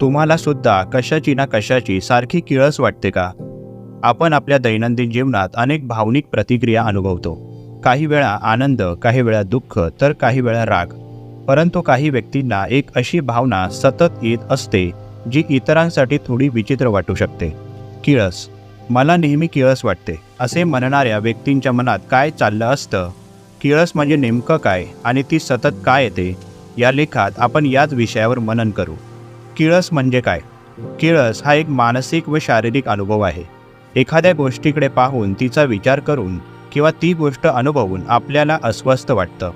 तुम्हाला सुद्धा कशाची ना कशाची सारखी किळस वाटते का? आपण आपल्या दैनंदिन जीवनात अनेक भावनिक प्रतिक्रिया अनुभवतो. काही वेळा आनंद काही वेळा दुःख तर काही वेळा राग. परंतु काही व्यक्तींना एक अशी भावना सतत येत असते जी इतरांसाठी थोडी विचित्र वाटू शकते. किळस. मला नेहमी किळस वाटते. असे म्हणणाऱ्या व्यक्तींच्या मनात काय चाललं असतं? किळस म्हणजे नेमकं काय आणि ती सतत काय येते? या लेखात आपण याच विषयावर मनन करू. किळस म्हणजे काय? किळस हा एक मानसिक व शारीरिक अनुभव आहे. एखाद्या गोष्टीकडे पाहून तिचा विचार करून किंवा ती गोष्ट अनुभवून आपल्याला अस्वस्थ वाटतं.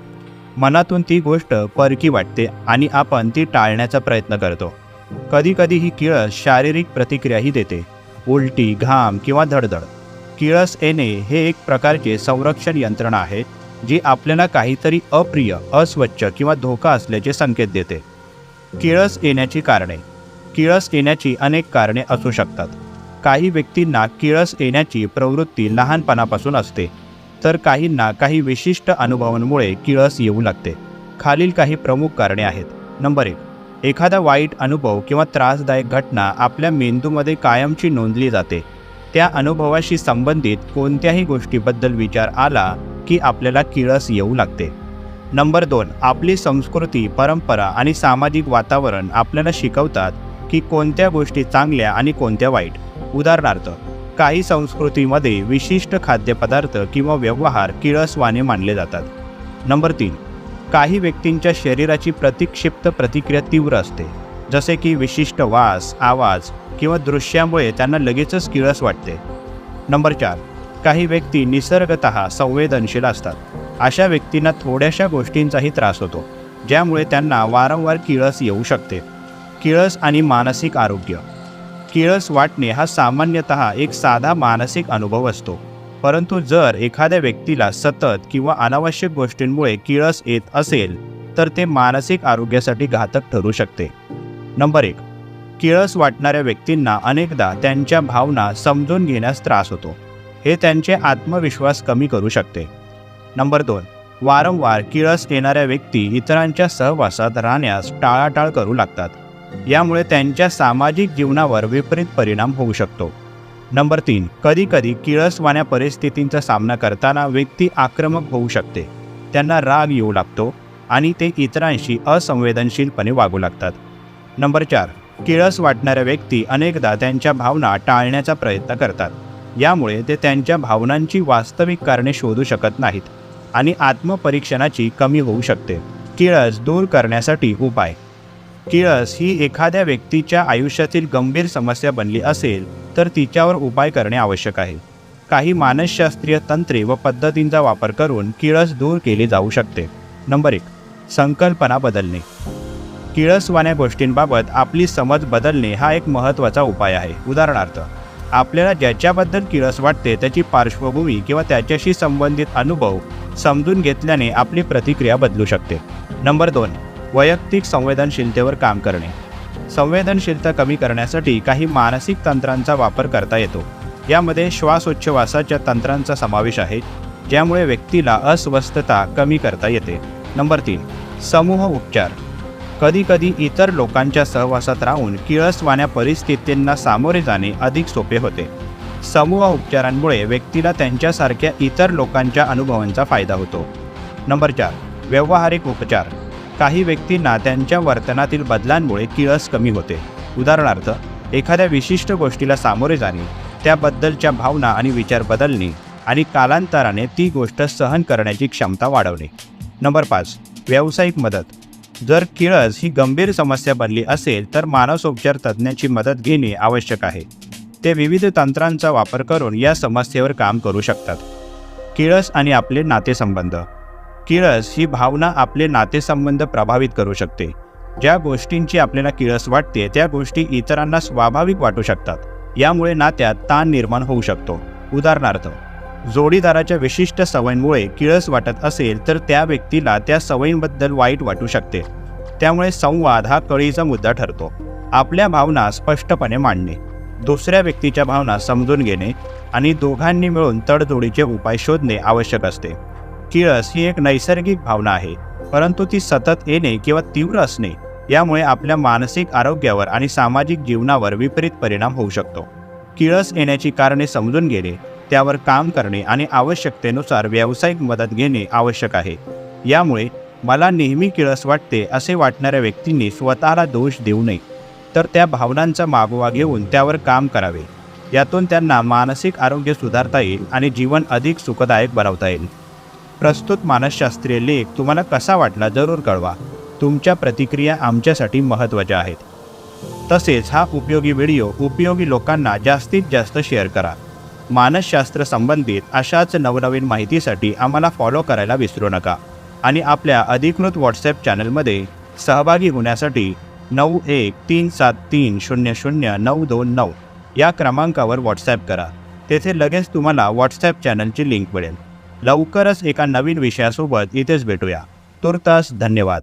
मनातून ती गोष्ट परकी वाटते आणि आपण ती टाळण्याचा प्रयत्न करतो. कधीकधी ही किळस शारीरिक प्रतिक्रियाही देते. उलटी घाम किंवा धडधड. किळस येणे हे एक प्रकारचे संरक्षण यंत्रणा आहे जी आपल्याला काहीतरी अप्रिय अस्वच्छ किंवा धोका असल्याचे संकेत देते. किळस येण्याची कारणे. किळस येण्याची अनेक कारणे असू शकतात. काही व्यक्तींना किळस येण्याची प्रवृत्ती लहानपणापासून असते. तर काहींना काही विशिष्ट अनुभवांमुळे किळस येऊ लागते. खालील काही प्रमुख कारणे आहेत. नंबर एक. एखादा वाईट अनुभव किंवा त्रासदायक घटना आपल्या मेंदूमध्ये कायमची नोंदली जाते. त्या अनुभवाशी संबंधित कोणत्याही गोष्टीबद्दल विचार आला की आपल्याला किळस येऊ लागते. नंबर दोन आपली संस्कृती परंपरा आणि सामाजिक वातावरण आपल्याला शिकवतात की कोणत्या गोष्टी चांगल्या आणि कोणत्या वाईट. उदाहरणार्थ काही संस्कृतीमध्ये विशिष्ट खाद्यपदार्थ किंवा व्यवहार किळसवाने मानले जातात. नंबर तीन काही व्यक्तींच्या शरीराची प्रतिक्षिप्त प्रतिक्रिया तीव्र असते जसे की विशिष्ट वास आवाज किंवा दृश्यामुळे त्यांना लगेचच किळस वाटते. नंबर चार काही व्यक्ती निसर्गत संवेदनशील असतात. अशा व्यक्तींना थोड्याशा गोष्टींचाही त्रास होतो ज्यामुळे त्यांना वारंवार किळस येऊ शकते. किळस आणि मानसिक आरोग्य. किळस वाटणे हा सामान्यतः एक साधा मानसिक अनुभव असतो. परंतु जर एखाद्या व्यक्तीला सतत किंवा अनावश्यक गोष्टींमुळे किळस येत असेल तर ते मानसिक आरोग्यासाठी घातक ठरू शकते. नंबर एक. किळस वाटणाऱ्या व्यक्तींना अनेकदा त्यांच्या भावना समजून घेण्यास त्रास होतो. हे त्यांचे आत्मविश्वास कमी करू शकते. नंबर दोन वारंवार किळस येणाऱ्या व्यक्ती इतरांच्या सहवासात राहण्यास टाळाटाळ करू लागतात. यामुळे त्यांच्या सामाजिक जीवनावर विपरीत परिणाम होऊ शकतो. नंबर तीन कधीकधी किळसवाण्या परिस्थितींचा सामना करताना व्यक्ती आक्रमक होऊ शकते. त्यांना राग येऊ लागतो आणि ते इतरांशी असंवेदनशीलपणे वागू लागतात. नंबर चार किळस वाटणाऱ्या व्यक्ती अनेकदा त्यांच्या भावना टाळण्याचा प्रयत्न करतात. यामुळे ते त्यांच्या भावनांची वास्तविक कारणे शोधू शकत नाहीत. आणि आत्मपरीक्षणाची कमी होऊ शकते. किळस दूर करण्यासाठी उपाय. किळस ही एखाद्या व्यक्तीच्या आयुष्यातील गंभीर समस्या बनली असेल तर तिच्यावर उपाय करणे आवश्यक आहे. काही मानसशास्त्रीय तंत्रे व पद्धतींचा वापर करून किळस दूर केली जाऊ शकते. नंबर एक संकल्पना बदलणे. किळसवाण्या गोष्टींबाबत आपली समज बदलणे हा एक महत्त्वाचा उपाय आहे. उदाहरणार्थ आपल्याला ज्याच्याबद्दल किळस वाटते त्याची पार्श्वभूमी किंवा त्याच्याशी संबंधित अनुभव समजून घेतल्याने आपली प्रतिक्रिया बदलू शकते. नंबर दोन वैयक्तिक संवेदनशीलतेवर काम करणे. संवेदनशीलता कमी करण्यासाठी काही मानसिक तंत्रांचा वापर करता येतो. यामध्ये श्वासोच्छवासाच्या तंत्रांचा समावेश आहे ज्यामुळे व्यक्तीला अस्वस्थता कमी करता येते. नंबर तीन समूह उपचार. कधीकधी इतर लोकांच्या सहवासात राहून किळसवाण्या परिस्थितींना सामोरे जाणे अधिक सोपे होते. समूह उपचारांमुळे व्यक्तीला त्यांच्यासारख्या इतर लोकांच्या अनुभवांचा फायदा होतो. नंबर चार व्यावहारिक उपचार. काही व्यक्तींना त्यांच्या वर्तनातील बदलांमुळे किळस कमी होते. उदाहरणार्थ एखाद्या विशिष्ट गोष्टीला सामोरे जाणे त्याबद्दलच्या भावना आणि विचार बदलणे आणि कालांतराने ती गोष्ट सहन करण्याची क्षमता वाढवणे. नंबर पाच व्यावसायिक मदत. जर किळस ही गंभीर समस्या बनली असेल तर मानसोपचार तज्ज्ञाची मदत घेणे आवश्यक आहे. ते विविध तंत्रांचा वापर करून या समस्येवर काम करू शकतात. किळस आणि आपले नातेसंबंध. किळस ही भावना आपले नातेसंबंध प्रभावित करू शकते. ज्या गोष्टींची आपल्याला किळस वाटते त्या गोष्टी इतरांना स्वाभाविक वाटू शकतात. यामुळे नात्यात ताण निर्माण होऊ शकतो. उदाहरणार्थ जोडीदाराच्या विशिष्ट सवयींमुळे किळस वाटत असेल तर त्या व्यक्तीला त्या सवयींबद्दल वाईट वाटू शकते. त्यामुळे संवाद हा कळीचा मुद्दा ठरतो. आपल्या भावना स्पष्टपणे मांडणे. दुसऱ्या व्यक्तीच्या भावना समजून घेणे आणि दोघांनी मिळून तडजोडीचे उपाय शोधणे आवश्यक असते. किळस ही एक नैसर्गिक भावना आहे परंतु ती सतत येणे किंवा तीव्र असणे यामुळे आपल्या मानसिक आरोग्यावर आणि सामाजिक जीवनावर विपरीत परिणाम होऊ शकतो. किळस येण्याची कारणे समजून घेणे त्यावर काम करणे आणि आवश्यकतेनुसार व्यावसायिक मदत घेणे आवश्यक आहे. यामुळे मला नेहमी किळस वाटते असे वाटणाऱ्या व्यक्तींनी स्वतःला दोष देऊ नये. तर त्या भावनांचा मागोवा घेऊन त्यावर काम करावे. यातून त्यांना मानसिक आरोग्य सुधारता येईल आणि जीवन अधिक सुखदायक बनवता येईल. प्रस्तुत मानसशास्त्रीय लेख तुम्हाला कसा वाटला जरूर कळवा. तुमच्या प्रतिक्रिया आमच्यासाठी महत्त्वाच्या आहेत. तसेच हा उपयोगी व्हिडिओ उपयोगी लोकांना जास्तीत जास्त शेअर करा. मानसशास्त्र संबंधित अशाच नवनवीन माहितीसाठी आम्हाला फॉलो करायला विसरू नका. आणि आपल्या अधिकृत व्हॉट्सॲप चॅनलमध्ये सहभागी होण्यासाठी नऊ एक तीन सात तीन शून्य शून्य नऊ दोन नऊ या क्रमांकावर व्हॉट्सॲप करा. तेथे लगेच तुम्हाला व्हॉट्सॲप चॅनलची लिंक मिळेल. लवकरच एका नवीन विषयासोबत इथेच भेटूया. तुर्तास धन्यवाद.